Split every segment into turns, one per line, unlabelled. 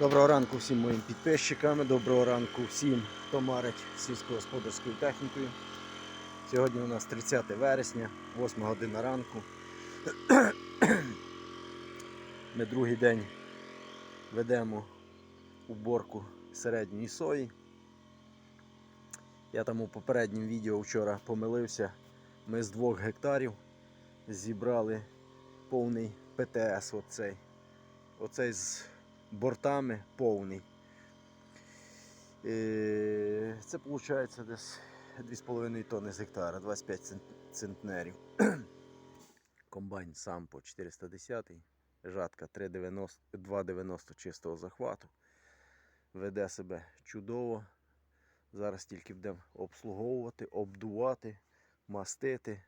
Доброго ранку всім моїм підписчикам, доброго ранку всім, хто марить сільськогосподарською технікою. Сьогодні у нас 30 вересня, 8 година ранку. Ми другий день ведемо уборку середньої сої. Я там у попередньому відео вчора помилився. Ми з 2 гектарів зібрали повний ПТС оцей. Оцей з бортами повний. Е, Це виходить десь 2,5 тонни з гектара, 25 центнерів. Комбайн Сампо 410, жатка 3,90 2,90 чистого захвату. Веде себе чудово. Зараз тільки будемо обслуговувати, обдувати, мастити.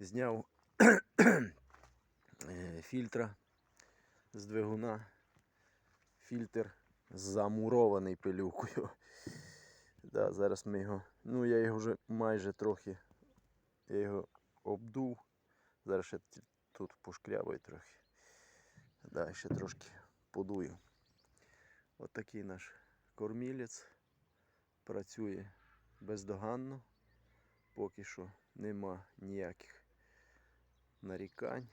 Зняв е, фільтра з двигуна. Фільтр замурований пилюкою. Да, зараз ми його. Ну я його вже майже трохи я його обдув. Зараз ще тут пошкрябаю трохи. Да, ще трошки подую. От такий наш кормілець працює бездоганно. Поки що нема ніяких нарікань.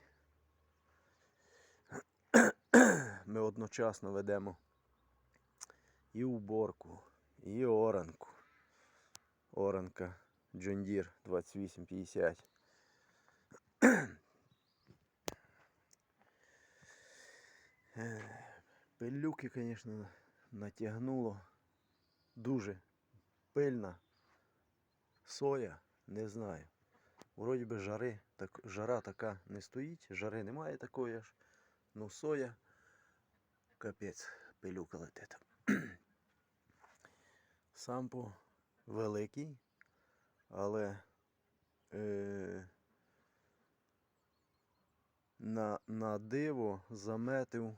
Ми одночасно ведемо і уборку, і оранку. Оранка John Deere 2850. Е, Пилюки, звісно, натягнуло. Дуже пильна соя, не знаю. Вроді би жари, так, жара така не стоїть, жари немає такої аж. Ну соя, капець, пилюка летить. Сампо великий, але е, на, на диво заметив,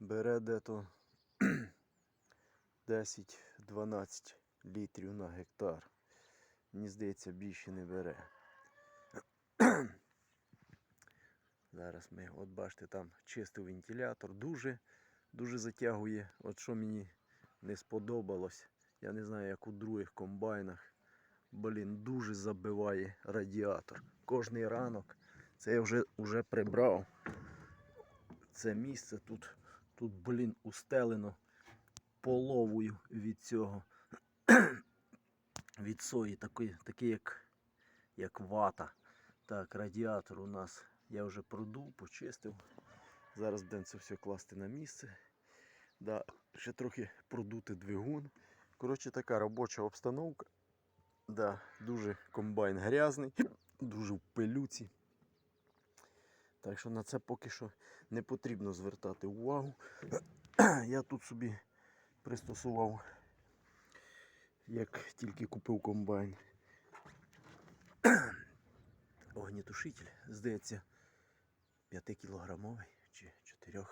бере дето 10-12 літрів на гектар. Мені здається, більше не бере. Зараз ми, от бачите, там чистий вентилятор, дуже, дуже затягує. От що мені не сподобалось. Я не знаю, як у других комбайнах. Блін, дуже забиває радіатор. Кожний ранок. Це я вже, вже прибрав. Це місце тут, тут, блін, устелено половою від цього. від сої, такий, такий як, як вата. Так, радіатор у нас я вже продув, почистив. Зараз будемо це все класти на місце. Да, ще трохи продути двигун. Коротше, така робоча обстановка. Да, дуже комбайн грязний, дуже в пилюці. Так що на це поки що не потрібно звертати увагу. Я тут собі пристосував, як тільки купив комбайн. Огнітушитель, здається, 5 кілограмовий чи 4.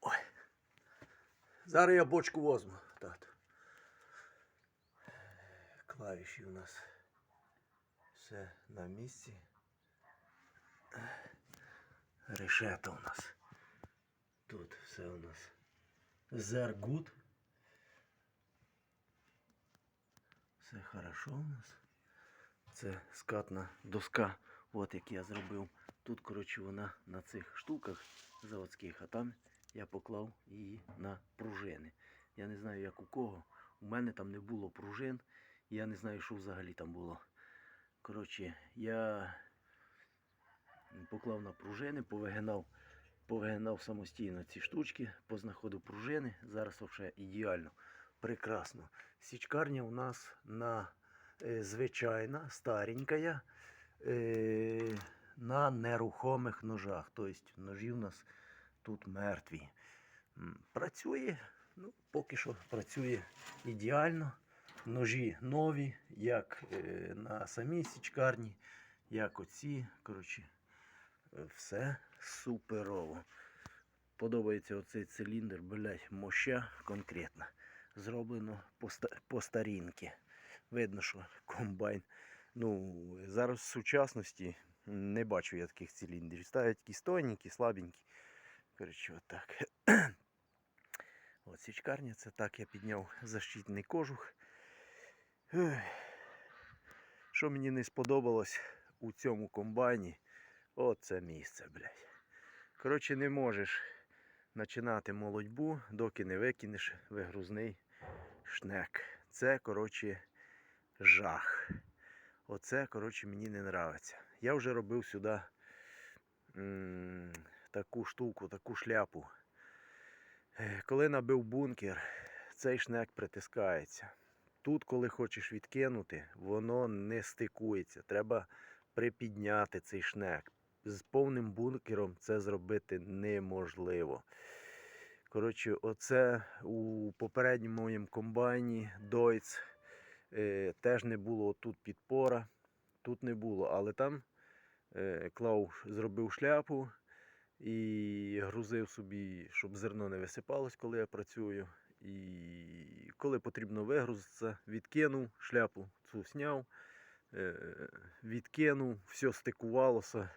Ой. Зараз я бочку возьму. Так. Клавіші у нас все на місці. Решета у нас. Тут все у нас зергут. Все хорошо у нас. Це скатна доска, от як я зробив. Тут, коротше, вона на цих штуках заводських, а там я поклав її на пружини. Я не знаю, як у кого. У мене там не було пружин. Я не знаю, що взагалі там було. Коротше, я поклав на пружини, повигинав, повигинав самостійно ці штучки, познаходив пружини. Зараз вже ідеально, прекрасно. Січкарня у нас на звичайна, старенька, е, на нерухомих ножах. Тобто ножі у нас тут мертві. Працює, ну, поки що працює ідеально. Ножі нові, як е, на самій січкарні, як оці. Коротше, е, все суперово. Подобається оцей циліндр, блять, моща конкретна. Зроблено по, по старінки. Видно, що комбайн. Ну, зараз в сучасності Не бачу я таких циліндрів. Ставлять якісь тоненькі, слабенькі. Коротше, отак. От січкарня, це так я підняв защитний кожух. Що мені не сподобалось у цьому комбайні, оце місце, блядь. Коротше, не можеш починати молодьбу, доки не викинеш вигрузний шнек. Це, коротше, жах. Оце, коротше, мені не нравиться. Я вже робив сюди м, таку штуку, таку шляпу. Е, Коли набив бункер, цей шнек притискається. Тут, коли хочеш відкинути, воно не стикується. Треба припідняти цей шнек. З повним бункером це зробити неможливо. Коротше, оце у попередньому моєму комбайні е, теж не було тут підпора. Тут не було, але там е, Клав зробив шляпу і грузив собі, щоб зерно не висипалось, коли я працюю. І коли потрібно вигрузитися, відкинув шляпу, цю сняв, е, відкинув, все стикувалося.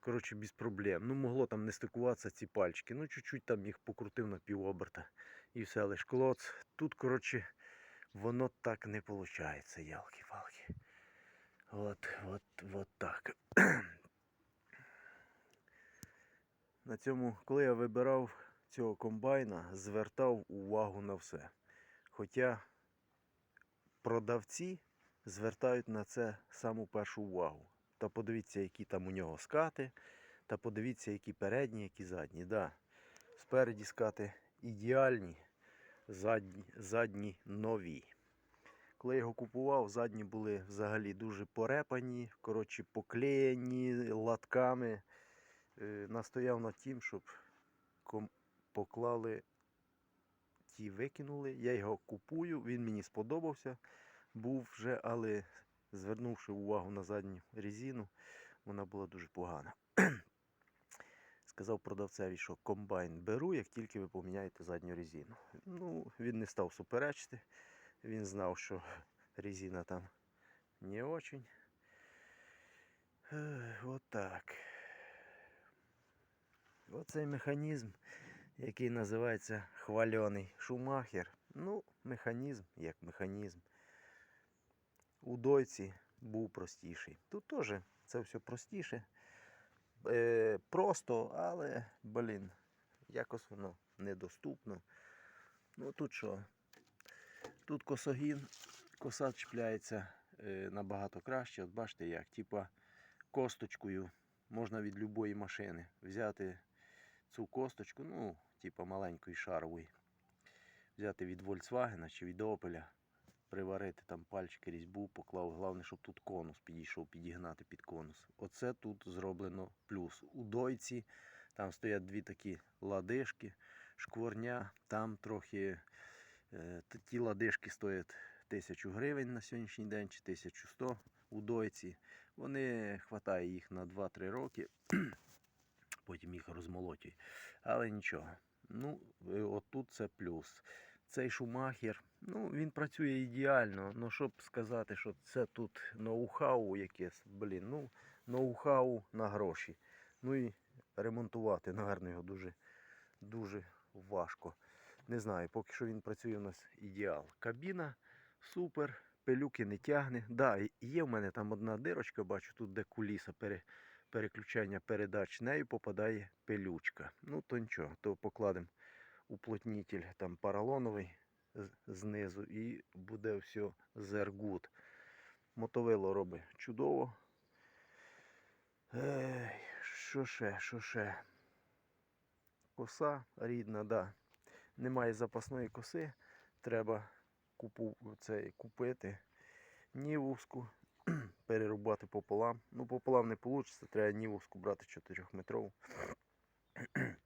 Коротше, без проблем. Ну, могло там не стикуватися ці пальчики. Ну, чуть-чуть там їх покрутив на півоберта. І все, лиш клоц. Тут, коротше, воно так не виходить, ялки-палки. От, от, от так. На цьому, коли я вибирав цього комбайна, звертав увагу на все. Хоча продавці звертають на це саму першу увагу. Та подивіться, які там у нього скати, та подивіться, які передні, які задні. Да. Спереді скати ідеальні, задні, задні нові. Коли я його купував, задні були взагалі дуже порепані, коротше, поклеєні латками. Е, настояв над тим, щоб поклали ті викинули. Я його купую, він мені сподобався. Був вже, але звернувши увагу на задню резину, вона була дуже погана. Сказав продавцеві, що комбайн беру, як тільки ви поміняєте задню резину. Ну, він не став суперечити. Він знав, що резина там не очень. От. Оцей механізм, який називається хвальоний шумахер. Ну, механізм як механізм. У дойці був простіший. Тут теж це все простіше. Е, просто, але, блін, якось воно недоступно. Ну тут що? Тут косогін, коса чіпляється е, набагато краще. От бачите як, типа косточкою можна від любої машини взяти цю косточку, ну, типа маленької шарової. Взяти від Volkswagen чи від Opel, приварити там пальчики різьбу, поклав. Головне, щоб тут конус підійшов, підігнати під конус. Оце тут зроблено плюс. У дойці там стоять дві такі ладишки, шкворня, там трохи е, ті ладишки стоять 1000 гривень на сьогоднішній день чи 1100 у дойці. Вони хватає їх на 2-3 роки, потім їх розмолотюють. Але нічого. Ну, е, отут це плюс. Цей шумахер, ну, він працює ідеально, ну щоб сказати, що це тут ноу-хау якесь, блін, ну, ноу-хау на гроші. Ну і ремонтувати, наверно, його дуже, дуже важко. Не знаю, поки що він працює у нас ідеал. Кабіна супер, пилюки не тягне. Да, є в мене там одна дирочка, бачу, тут де куліса пере, переключання передач, нею попадає пилючка. Ну, то нічого, то покладемо уплотнитель там поролоновий знизу і буде все зергут. Мотовило робить чудово. Ей, що ще, що ще? Коса рідна, да. Немає запасної коси. Треба купу, цей, купити нівуску, перерубати пополам. Ну, пополам не вийде, треба нівуску брати 4 метрову.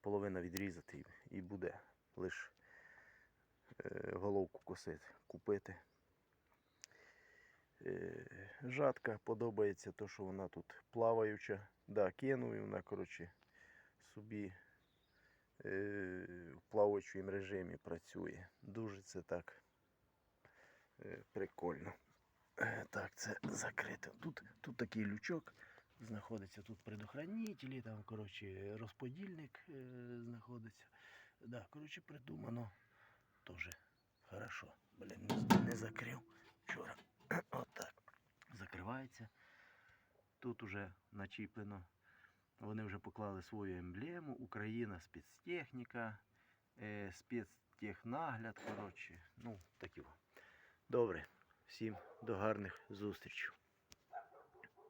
Половина відрізати і, буде лише головку косити, купити. Е, жатка подобається, то, що вона тут плаваюча. Да, кинув і вона, коротше, собі е, в плаваючому режимі працює. Дуже це так е, прикольно. Так, це закрито. Тут, тут такий лючок. Знаходиться тут предохранителі, там, коротше, розподільник е, знаходиться. Да, коротше, придумано теж хорошо. Блін, не, закрив вчора. Отак. Закривається. Тут уже начіплено. Вони вже поклали свою емблему. Україна спецтехніка, е, спецтехнагляд. Коротше, ну, такі. Добре. Всім до гарних зустрічей.